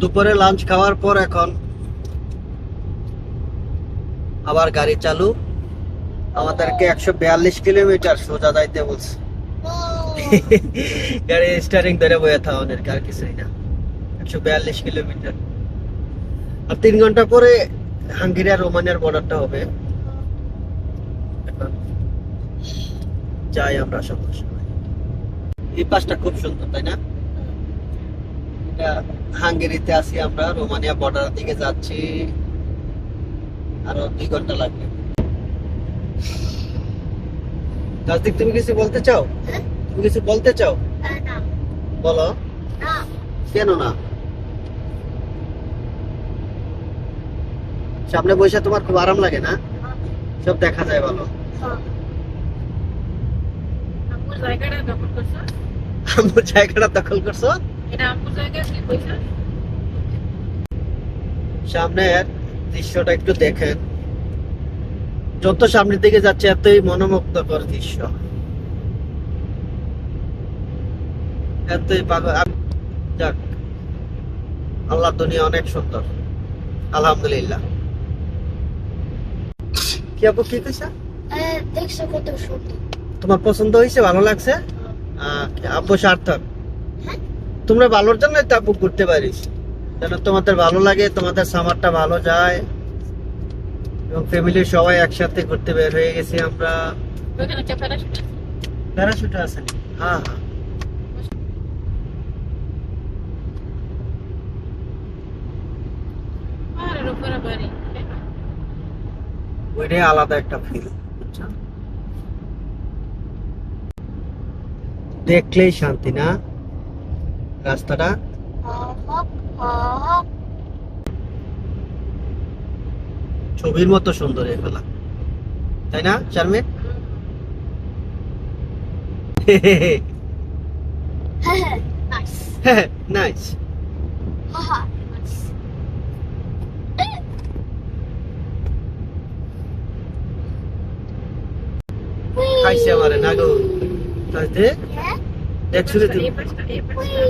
দুপুরে লাঞ্চ খাওয়ার পর এখন আবার গাড়ি চালু। আমাদেরকে একশো বিয়াল্লিশ কিলোমিটার সোজা যাইতে বলছে। গাড়ি স্টারিং ধরে বয়ে থাওয়ানের আর কিছুই না। একশো বিয়াল্লিশ কিলোমিটার। আর তিন ঘণ্টা পরে হাঙ্গেরি আর রোমানিয়ার বর্ডারটা হবে। যাই আমরা সবার সময় এই পাশটা খুব সুন্দর তাই না? এটা হাঙ্গেরিতে আছি আমরা রোমানিয়া বর্ডার দিকে যাচ্ছি। আরও দুই ঘণ্টা লাগবে। কার্তিক তুমি কিছু বলতে চাও? তুমি কিছু বলতে চাও? বলো। কেন না? সামনে বসে তোমার খুব আরাম লাগে না? সব দেখা যায় ভালো। আম্মুর জায়গাটা দখল করছ? আমার জায়গাটা দখল করছ? এটা সামনের দৃশ্যটা একটু দেখেন। যত সামনের দিকে যাচ্ছে এতই মনোমুগ্ধকর দৃশ্য। এতই পাগল যাক আল্লাহ দুনিয়া অনেক সুন্দর। আলহামদুলিল্লাহ। কি আপু কি কইছা দেখছ কত সুন্দর। তোমার পছন্দ হয়েছে ভালো লাগছে? আহ, আব্বু সার্থক। তোমরা ভালোর জন্য তো আপু ঘুরতে পারিস। যেন তোমাদের ভালো লাগে তোমাদের সামারটা ভালো যায়। এবং ফ্যামিলির সবাই একসাথে ঘুরতে বের হয়ে গেছি আমরা। প্যারাশুট আছে? হ্যাঁ হ্যাঁ। পাহাড়ের উপরে বাড়ি ওইটাই আলাদা একটা ফিল দেখলেই শান্তি না? রাস্তাটা? ছবির মতো সুন্দর এগুলা তাই না নাইস খাইছে আমারে না গো দেখছ তুমি এই পাশটা এই পাশটা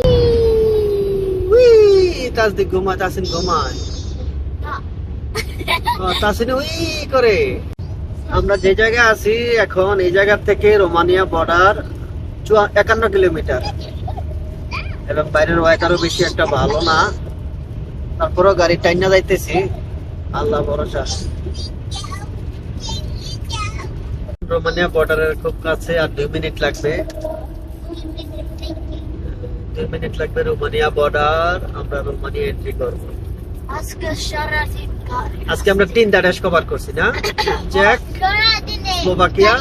উই তাস দি ঘুমা তাসিন ঘুমায় তাসিন উই করে। আমরা যে জায়গায় আছি এখন এই জায়গা থেকে রোমানিয়া বর্ডার একান্ন কিলোমিটার। এবং বাইরের ওয়েদারও বেশি একটা ভালো না। তারপরেও গাড়ি টাইনা যাইতেছি। আল্লাহ ভরসা। রোমানিয়া বর্ডারের খুব কাছে আর দুই মিনিট লাগবে। মিনিট লাগবে রোমানিয়া বর্ডার আমরা রোমানিয়া এন্ট্রি করব। আজকে গাড়ি আজকে আমরা তিনটা দেশ কভার করছি না? চেক স্লোভাকিয়া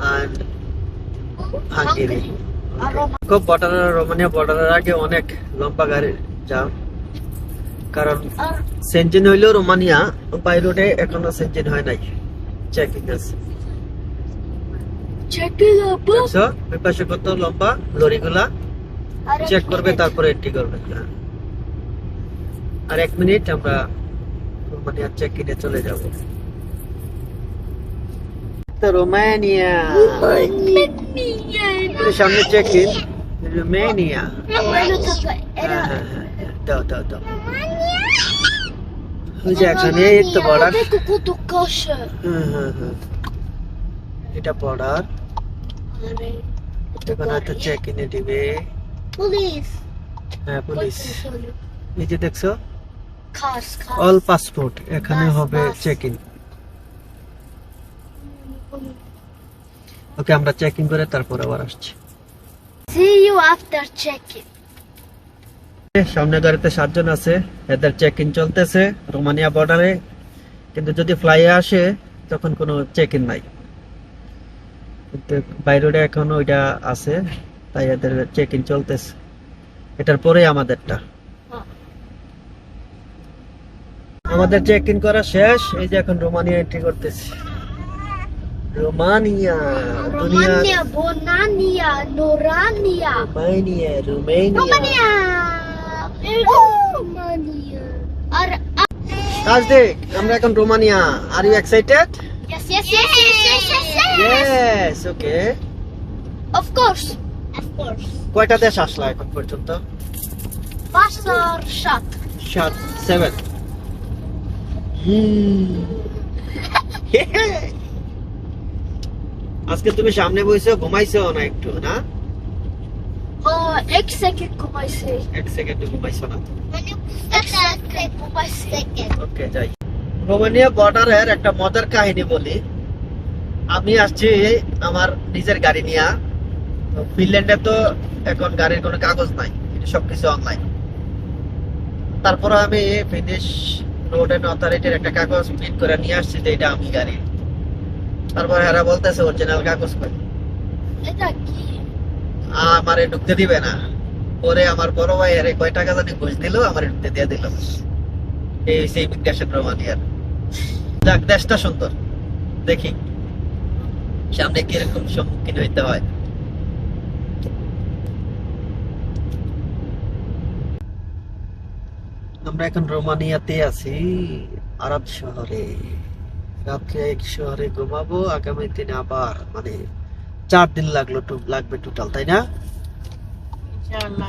অ্যান্ড হাঙ্গেরি। খুব বর্ডারের রোমানিয়া বর্ডারের আগে অনেক লম্বা গাড়ি যাও কারণ আর সেঞ্জিন হইলেও রোমানিয়া বাই রোডে এখনও সেঞ্জিন হয় নাই। চেকিং আছে চেকিং কত লম্বা লরিগুলা? চেক করবে তারপরে এন্ট্রি করবে। হ্যাঁ। আর এক মিনিট আমরা রোমানিয়ার চেক ইনে চলে যাব। রোমানিয়া। সামনে চেক ইন রোমানিয়া। হ্যাঁ, হ্যাঁ, হ্যাঁ, দাও দাও দাও। ওই যে এখানে তো বর্ডার হ্যাঁ হ্যাঁ এটা বর্ডার চেক ইনে দিবে। পুলিশ। হ্যাঁ পুলিশ। এই যে দেখছ? খাস খাস অল পাসপোর্ট এখানে হবে চেক ইন ওকে আমরা চেক ইন করে তারপর আবার আসছি। See you after checking. সামনে গাড়িতে সাতজন আছে এদের চেক ইন চলতেছে রোমানিয়া বর্ডারে কিন্তু যদি ফ্লাইয়ে আসে তখন কোনো চেক ইন নাই। কিন্তু বাইরে এখনও ওইটা আছে। তাই এদের চেক ইন চলতেছে। এটার পরে আমাদেরটা। আমাদের চেক ইন করা শেষ। এই যে এখন রোমানিয়া এন্ট্রি করতেছি। রোমানিয়া. Romania. Ar আমরা এখন Romania. Are you excited yes, yes, yes, yes, yes, yes, yes. Yes Of course. কয়টা দেশ আসলা এখন পর্যন্ত? Wasserstadt. সাত। সেভেন আজকে তুমি সামনে বইছো ঘুমাইছো না একটু না. এক সেকেন্ড ঘুমাইছো. ওকে যাই। রোমানিয়া বর্ডারের একটা মজার কাহিনী বলি। আমি আসছি আমার নিজের গাড়ি নিয়ে। ফিনল্যান্ডে তো এখন গাড়ির কোনো কাগজ নাই এটা সবকিছু অনলাইন তারপরে আমি ফিনিশ রোড এন্ড অথরিটির একটা কাগজ প্রিন্ট করে নিয়ে আসছি যে এটা আমি গাড়ি। তারপর এরা বলতেছে অরিজিনাল কাগজ কই। এটা কি? আমারে ঢুকতে দিবে না। পরে আমার বড় ভাই আরে কয় টাকা জানি ঘুষ দিল আমার ঢুকতে দিয়ে দিল। এই সেই ইমিগ্রেশন রোমানিয়ার যাক দেশটা সুন্দর। দেখি সামনে কীরকম সম্মুখীন হইতে হয়। আমরা এখন রোমানিয়াতে আছি আরব শহরে। রাত্রে এক শহরে ঘুমাবো আগামী দিনে আবার মানে চার দিন লাগল লাগবে টোটাল তাই না? ইনশাআল্লাহ।